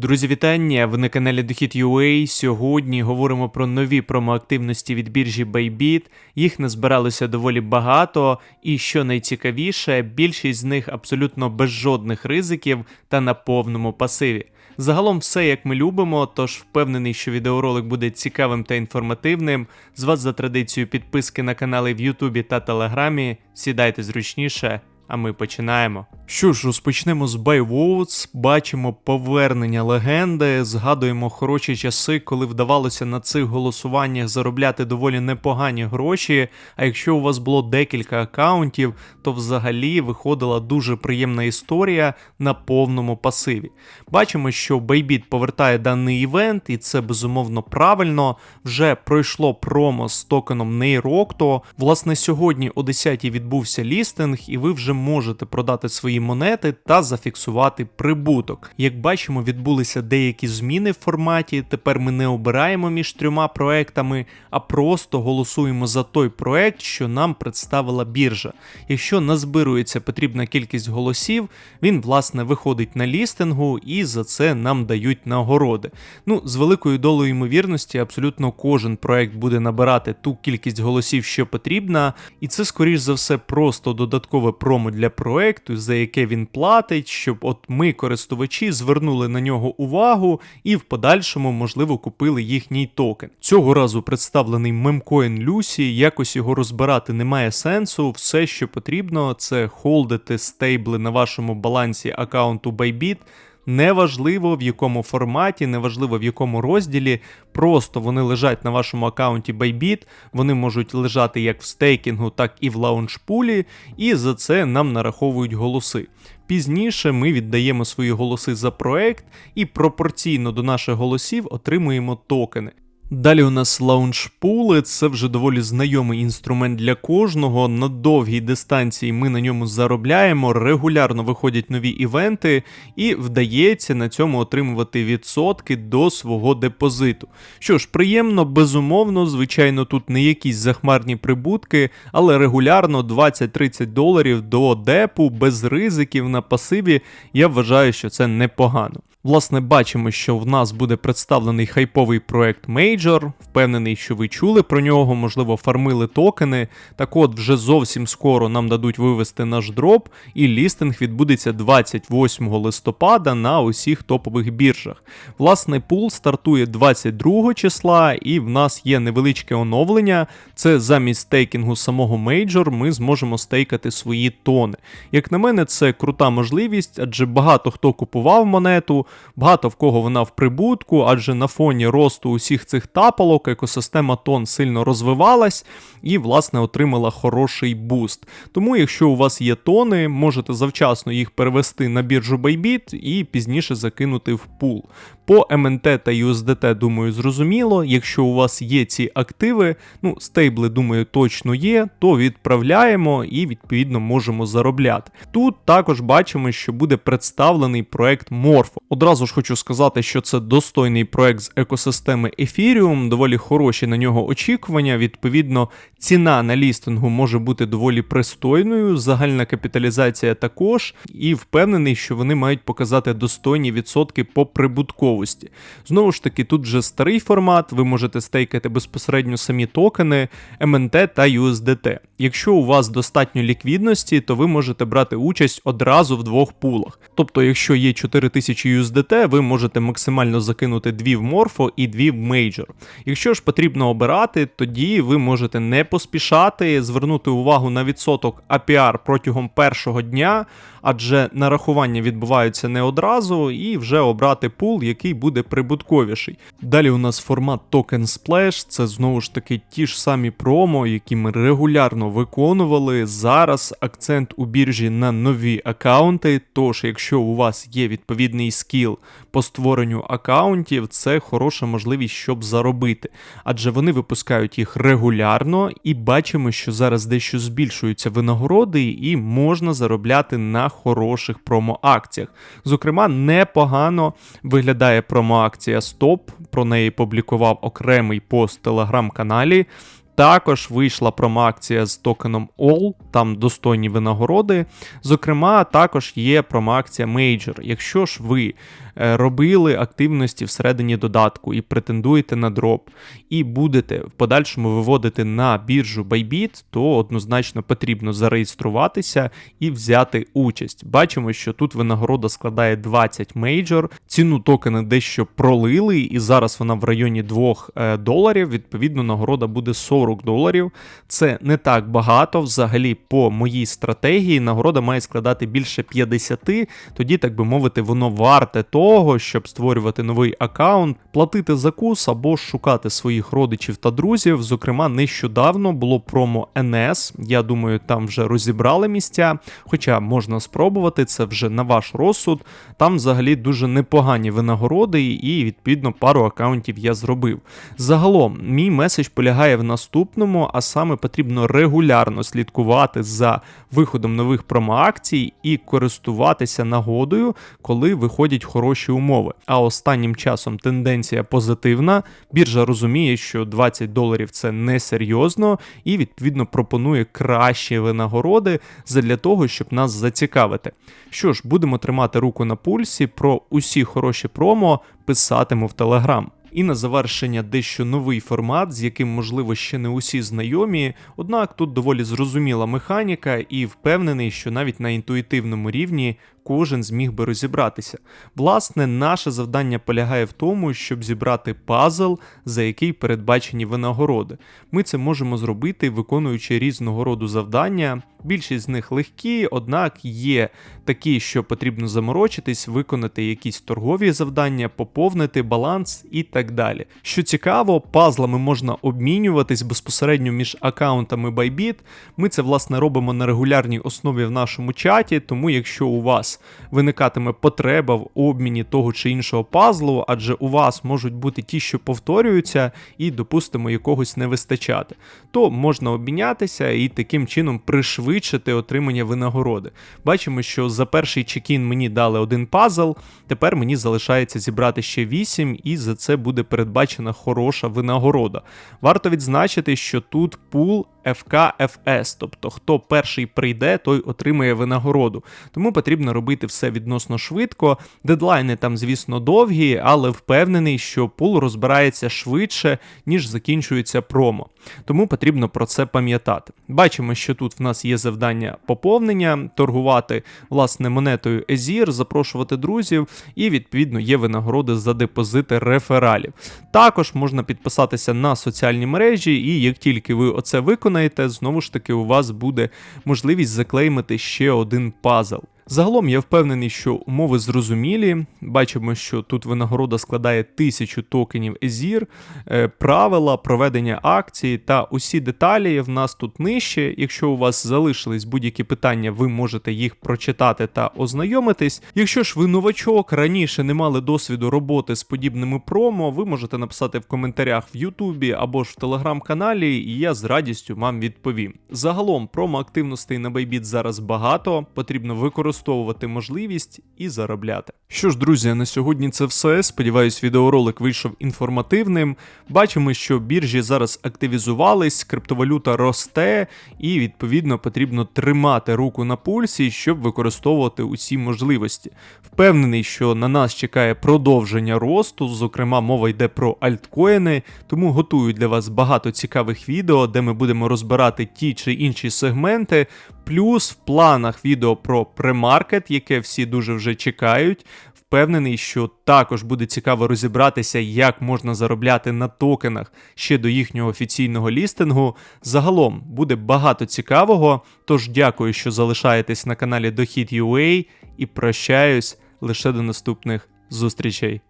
Друзі, вітання! Ви на каналі Дохід.ua. Сьогодні говоримо про нові промоактивності від біржі Bybit. Їх назбиралося доволі багато, і що найцікавіше, більшість з них абсолютно без жодних ризиків та на повному пасиві. Загалом все як ми любимо, тож впевнений, що відеоролик буде цікавим та інформативним. З вас за традицією підписки на канали в Ютубі та Телеграмі. Сідайте зручніше, а ми починаємо. Що ж, розпочнемо з Bayvotes, бачимо повернення легенди, згадуємо хороші часи, коли вдавалося на цих голосуваннях заробляти доволі непогані гроші. А якщо у вас було декілька акаунтів, то взагалі виходила дуже приємна історія на повному пасиві. Бачимо, що Bybit повертає даний івент, і це безумовно правильно. Вже пройшло промо з токеном Neyrocto. Власне, сьогодні о 10 відбувся лістинг, і ви вже можете продати свої монети та зафіксувати прибуток. Як бачимо, відбулися деякі зміни в форматі. Тепер ми не обираємо між трьома проектами, а просто голосуємо за той проект, що нам представила біржа. Якщо назбирується потрібна кількість голосів, він власне виходить на лістингу і за це нам дають нагороди. Ну, з великою долею ймовірності, абсолютно кожен проект буде набирати ту кількість голосів, що потрібна, і це, скоріш за все, просто додаткове промо для проекту, за яке він платить, щоб от ми, користувачі, звернули на нього увагу і в подальшому, можливо, купили їхній токен. Цього разу представлений мемкоін Люсі, якось його розбирати немає сенсу. Все, що потрібно, це холдити стейбли на вашому балансі аккаунту Bybit. Неважливо в якому форматі, неважливо в якому розділі, просто вони лежать на вашому аккаунті Bybit, вони можуть лежати як в стейкінгу, так і в лаунчпулі, і за це нам нараховують голоси. Пізніше ми віддаємо свої голоси за проект і пропорційно до наших голосів отримуємо токени. Далі у нас лаунчпули, це вже доволі знайомий інструмент для кожного. На довгій дистанції ми на ньому заробляємо, регулярно виходять нові івенти, і вдається на цьому отримувати відсотки до свого депозиту. Що ж, приємно, безумовно, звичайно, тут не якісь захмарні прибутки, але регулярно 20-30 доларів до депу без ризиків на пасиві. Я вважаю, що це непогано. Власне, бачимо, що в нас буде представлений хайповий проект Major. Впевнений, що ви чули про нього, можливо, фармили токени. Так от, вже зовсім скоро нам дадуть вивести наш дроп, і лістинг відбудеться 28 листопада на усіх топових біржах. Власне, пул стартує 22 числа, і в нас є невеличке оновлення. Це замість стейкінгу самого Major ми зможемо стейкати свої тони. Як на мене, це крута можливість, адже багато хто купував монету. Багато в кого вона в прибутку, адже на фоні росту усіх цих тапалок екосистема тон сильно розвивалась і, власне, отримала хороший буст. Тому, якщо у вас є тони, можете завчасно їх перевести на біржу Bybit і пізніше закинути в пул. По МНТ та USDT, думаю, зрозуміло. Якщо у вас є ці активи, ну, стейбли, думаю, точно є, то відправляємо і відповідно можемо заробляти. Тут також бачимо, що буде представлений проект Morpho. Одразу ж хочу сказати, що це достойний проект з екосистеми Ethereum, доволі хороші на нього очікування. Відповідно, ціна на лістингу може бути доволі пристойною, загальна капіталізація також, і впевнений, що вони мають показати достойні відсотки по прибутковості. Знову ж таки, тут вже старий формат, ви можете стейкати безпосередньо самі токени, МНТ та USDT. Якщо у вас достатньо ліквідності, то ви можете брати участь одразу в двох пулах. Тобто, якщо є 4000 USDT, ви можете максимально закинути дві в Morpho і дві в Major. Якщо ж потрібно обирати, тоді ви можете не поспішати, звернути увагу на відсоток APR протягом першого дня, адже нарахування відбуваються не одразу, і вже обрати пул, який буде прибутковіший. Далі у нас формат Token Splash, це знову ж таки ті ж самі промо, які ми регулярно виконували. Зараз акцент у біржі на нові аккаунти. Тож, якщо у вас є відповідний скіл по створенню аккаунтів, це хороша можливість, щоб заробити, адже вони випускають їх регулярно і бачимо, що зараз дещо збільшуються винагороди, і можна заробляти на хороших промо-акціях. Зокрема, непогано виглядає промо-акція Стоп. Про неї публікував окремий пост в телеграм-каналі. Також вийшла промоакція з токеном All, там достойні винагороди. Зокрема, також є промоакція Major. Якщо ж ви е, робили активності всередині додатку і претендуєте на дроп, і будете в подальшому виводити на біржу Bybit, то однозначно потрібно зареєструватися і взяти участь. Бачимо, що тут винагорода складає 20 мейджор, ціну токена дещо пролили, і зараз вона в районі 2 е, доларів. Відповідно, нагорода буде 40 доларів. Це не так багато. Взагалі, по моїй стратегії, нагорода має складати більше 50, тоді, так би мовити, воно варте того, щоб створювати новий аккаунт, платити за кус або шукати своїх родичів та друзів. Зокрема, нещодавно було промо NS. Я думаю, там вже розібрали місця. Хоча можна спробувати, це вже на ваш розсуд. Там взагалі дуже непогані винагороди, і відповідно пару аккаунтів я зробив. Загалом, мій меседж полягає в наступному, а саме потрібно регулярно слідкувати за виходом нових промоакцій і користуватися нагодою, коли виходять хороші умови. А останнім часом тенденція позитивна. Біржа розуміє, що 20 доларів це несерйозно, і відповідно пропонує кращі винагороди для того, щоб нас зацікавити. Що ж, будемо тримати руку на пульсі про усі хороші промо писатиму в Телеграм. І на завершення дещо новий формат, з яким, можливо, ще не усі знайомі, однак тут доволі зрозуміла механіка, і впевнений, що навіть на інтуїтивному рівні кожен зміг би розібратися. Власне, наше завдання полягає в тому, щоб зібрати пазл, за який передбачені винагороди. Ми це можемо зробити, виконуючи різного роду завдання. Більшість з них легкі, однак є такі, що потрібно заморочитись, виконати якісь торгові завдання, поповнити баланс і так далі. Що цікаво, пазлами можна обмінюватись безпосередньо між аккаунтами Bybit. Ми це власне робимо на регулярній основі в нашому чаті, тому якщо у вас виникатиме потреба в обміні того чи іншого пазлу, адже у вас можуть бути ті, що повторюються, і, допустимо, якогось не вистачати, то можна обмінятися і таким чином пришвидшити отримання винагороди. Бачимо, що за перший чекін мені дали один пазл, тепер мені залишається зібрати ще 8, і за це буде передбачена хороша винагорода. Варто відзначити, що тут пул FKFS, тобто хто перший прийде, той отримає винагороду. Тому потрібно робити все відносно швидко. Дедлайни там, звісно, довгі, але впевнений, що пул розбирається швидше, ніж закінчується промо. Тому потрібно про це пам'ятати. Бачимо, що тут в нас є завдання поповнення, торгувати власне монетою Езір, запрошувати друзів, і відповідно є винагороди за депозити рефералів. Також можна підписатися на соціальні мережі, і як тільки ви оце виконаєте, знову ж таки у вас буде можливість заклеймити ще один пазл. Загалом я впевнений, що умови зрозумілі. Бачимо, що тут винагорода складає тисячу токенів Езір, е, правила проведення акції та усі деталі в нас тут нижче. Якщо у вас залишились будь-які питання, ви можете їх прочитати та ознайомитись. Якщо ж ви новачок раніше не мали досвіду роботи з подібними промо, ви можете написати в коментарях в Ютубі або ж в телеграм-каналі, і я з радістю вам відповім. Загалом промо активностей на Bybit зараз багато, потрібно використовувати використовувати можливість і заробляти. Що ж, друзі, на сьогодні це все. Сподіваюсь, відеоролик вийшов інформативним. Бачимо, що біржі зараз активізувались, криптовалюта росте, і відповідно потрібно тримати руку на пульсі, щоб використовувати усі можливості. Впевнений, що на нас чекає продовження росту, зокрема, мова йде про альткоїни, тому готую для вас багато цікавих відео, де ми будемо розбирати ті чи інші сегменти. Плюс в планах відео про премаркет, яке всі дуже вже чекають. Впевнений, що також буде цікаво розібратися, як можна заробляти на токенах ще до їхнього офіційного лістингу. Загалом буде багато цікавого. Тож дякую, що залишаєтесь на каналі Дохід.ua і прощаюсь лише до наступних зустрічей.